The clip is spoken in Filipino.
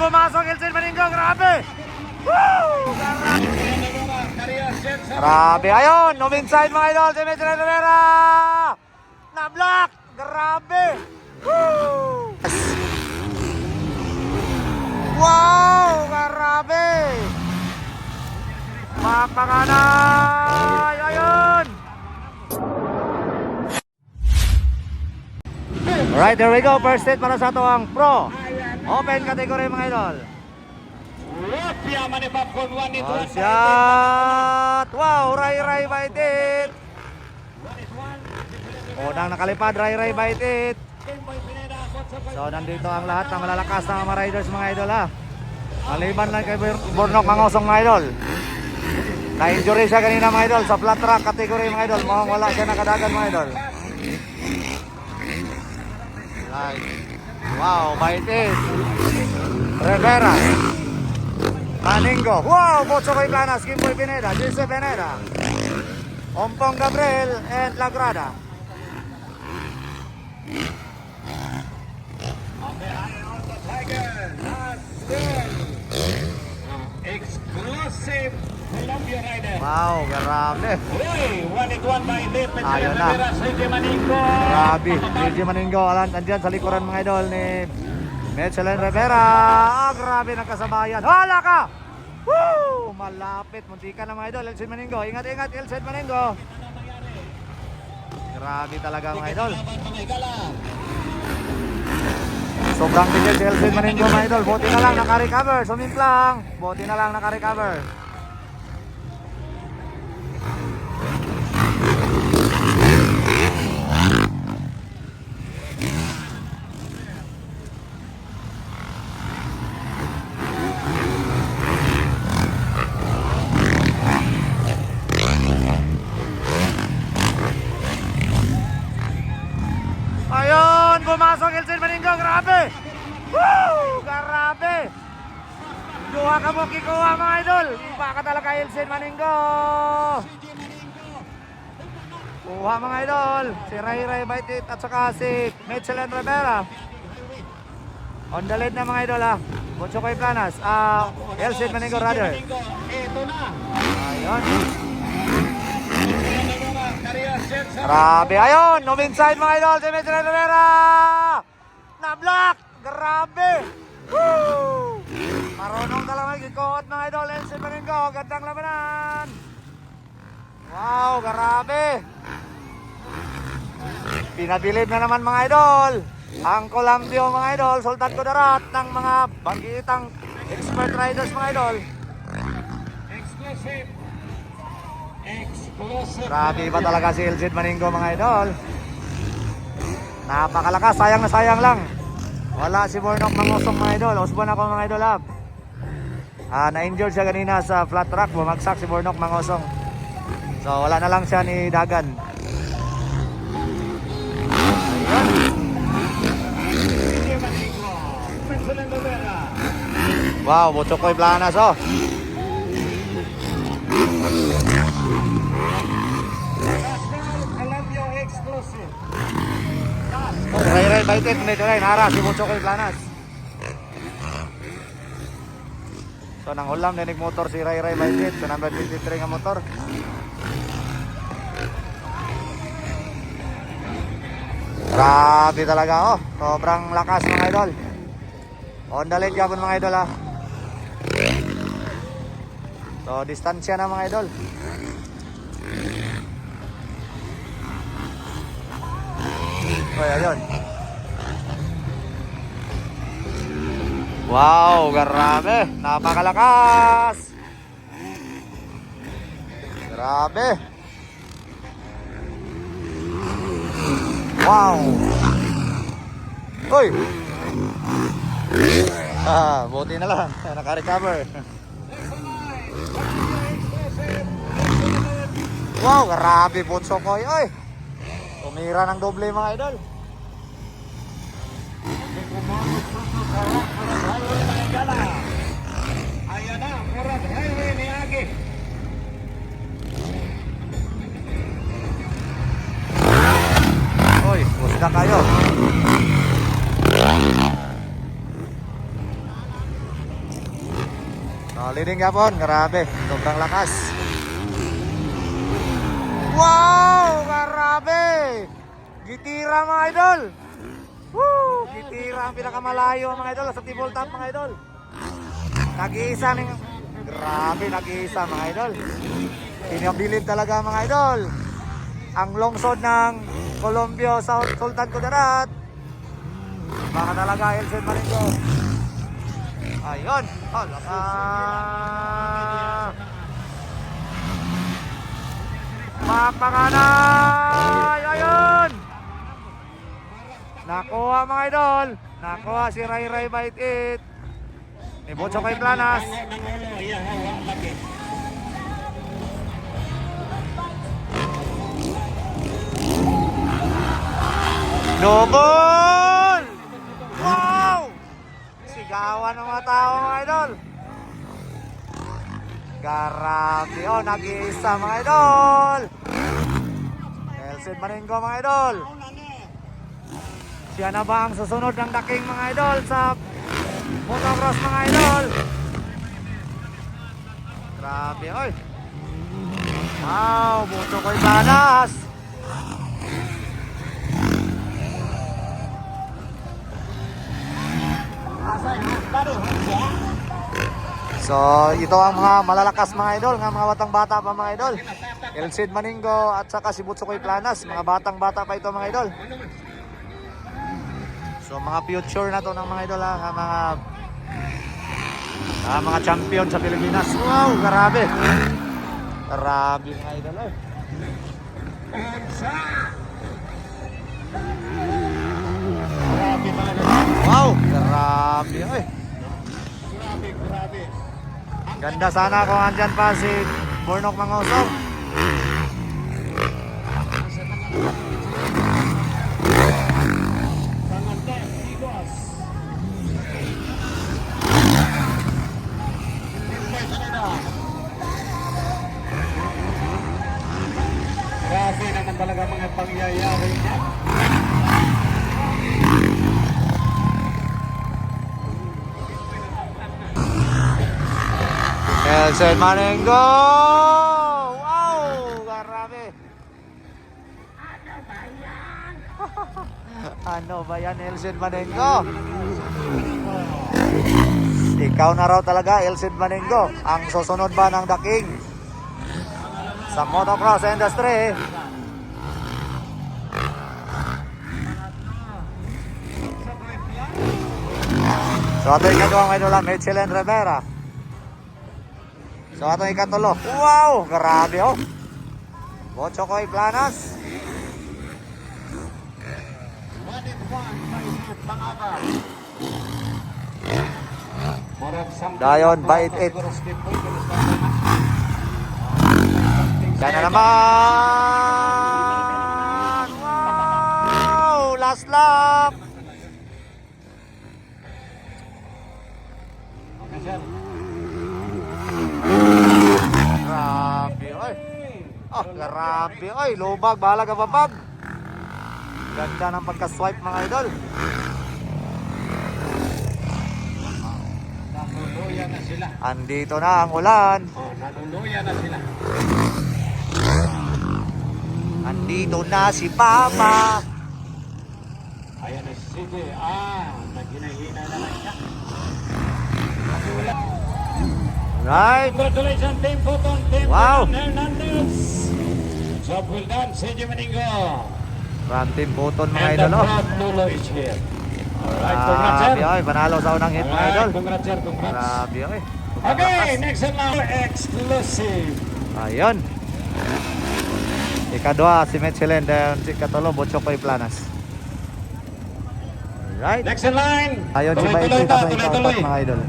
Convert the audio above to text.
pumasok Elsin Maningo, grabe! Woo! Grabe, ayun, no inside mga idol, si Metro Rivera! Na-block! Grabe! Woo! Wow! Grabe! Mapanganay! Ayun! Alright, there we go. First set para sa ito ang pro. Open category mga idol. Rupia manipapkon one one. shot! Wow! Ray Ray bite it! Unang nakalipad, Ray Ray bite it! So nandito ang lahat ng malalakas na mga riders mga idol ha. Maliban lang kay Bur- Burnok Mangosong mga idol. Na-injury siya kanina mga idol sa flat track category mga idol. Mukhang wala siya nakadagan mga idol. Right. Wow, it! Rivera. Maningo. Wow, Bocho Koy Planas, Kimboy Pineda, Jose Pineda. Ompong Gabriel and Lagrada. Exclusive. Wow, grabe. Ayun na. Grabe. DJ Maningo, alam, andyan sa likuran mga idol ni Michelin Rivera. Ah, grabe nagkasabayan. Hala ka! Woo! Malapit. Muntikan na mga idol. Elsin Maningo. Ingat, ingat. Elsin Maningo. Grabe talaga mga idol. Sobrang tigil si Elsin Maningo mga idol. Buti na lang naka-recover. Sumimplang. Buti na lang naka-recover. Ayun, pumasok Elsin Maningo, grabe! Woo! Grabe! Duha ka mo kikuha mga idol. Iba ka talaga Elsin Maningo. Kuha mga idol. Si Ray Ray Baitit at saka si Michelin Rivera. On the lead na mga idol ha. Mucho koy planas. Ah, Elsin Maningo rather. Ito na. Ayun. Grabe, ayun, no inside mga idol, si Michelin Rivera! Na-block! Grabe! Woo! Marunong ka lang mag-ikot mga idol, Elsin Maningo, gandang labanan! Wow, grabe! Pinabilib na naman mga idol! Ang Columbio mga idol, Sultan Kudarat ng mga bangkitang expert riders mga idol. exclusive. Exclusive. Grabe ba talaga si Elgin Maningo mga idol? Napakalakas, sayang na sayang lang. Wala si Bornok Mangusong mga idol. Usbon ako mga idol up. Ah, na-injured siya kanina sa flat track. Bumagsak si Bornok Mangosong. So wala na lang siya ni Dagan. Wow, Butchokoy Planas oh. National Columbia exclusive. Ray Ray Baitit, medyo rin. Hara, si Butchokoy Planas. So nang ulam dinig motor si Ray Ray Baitit. So number 23 nga motor. Grabe talaga oh. Sobrang lakas mga idol. On the lead gabon mga idol ah. So distansya na mga idol. Oh, ayun. Wow, grabe. Napakalakas. Grabe. Wow. Uy. Ah, buti na lang. Naka-recover. Wow, grabe po Sokoy. Oy. Tumira ng doble mga idol. Oh, leading yapon, grabe. Sobrang lakas. Wow! Grabe! Gitira mga idol! Woo! Gitira ang pinakamalayo mga idol sa table top mga idol. Nag-iisa ning Grabe, nag-iisa mga idol. Pinabilib talaga mga idol. Ang longsod ng Colombia sa Sultan Kudarat. Baka talaga Elsen Maringo. Ayun. Oh, laka. Mapanganay! Ayun! Nakuha mga idol. Nakuha si Ray Ray Bite It. Ni Bocho kay Planas. Nangulo, Sigawan ng mga tao mga idol. Grabe. Oh, nag-iisa mga idol. Elsin Maringo mga idol. Siya na ba ang susunod ng daking mga idol sa motocross mga idol? Grabe, oy. Wow, buto ko'y banas. So, ito ang mga malalakas mga idol, nga mga batang bata pa mga idol. Elsid Maningo at saka si Butsukoy Planas, mga batang bata pa ito mga idol. So, mga future na to ng mga idol ha, nga mga ah, mga champion sa Pilipinas. Wow, grabe. Grabe mga idol eh. Grabe ganun. Wow, grabe eh. Grabe, grabe. Ganda sana kung andyan pa si Bornok Mangosong. Elsen Manengo! Wow! Grabe! ano ba yan, Elsen Manengo? Ikaw na raw talaga, Elsen Manengo. Ang susunod ba ng The King? Sa motocross industry. So ato yung kagawa ngayon lang, Michelin Rivera. So ato ikatulo. Wow! Grabe oh! Bocho Koy Planas. Dayon, bait it. siguro skip po, pero sa mga- Yan na naman! Wow! Last lap! Okay, sir. Grabe, oy! Oh, grabe, oy! Lubag, bahala ka babag! Ganda ng pagka-swipe mga idol. Naluluyan na sila. Andito na ang ulan. Oh, naluluyan na sila. Andito na si Papa. Ayan na si CJ. Ah, naghinahina na lang siya. Right? Congratulations, Team Photon, Team Wow. Hernandez. Job well done, CJ mga And the idol, oh. is here. Alright. Grabe, oy! Panalo sa unang hit mga idol. congrats, sir. Congrats. Grabe, oy! Okay, next in line, exclusive. Ayun. Ikadua si Michelin dan si Katulo Bochokoy Planas. Alright. Next in line. Ayun si Tuloy-tuloy sa tuloy-tuloy. mga idol.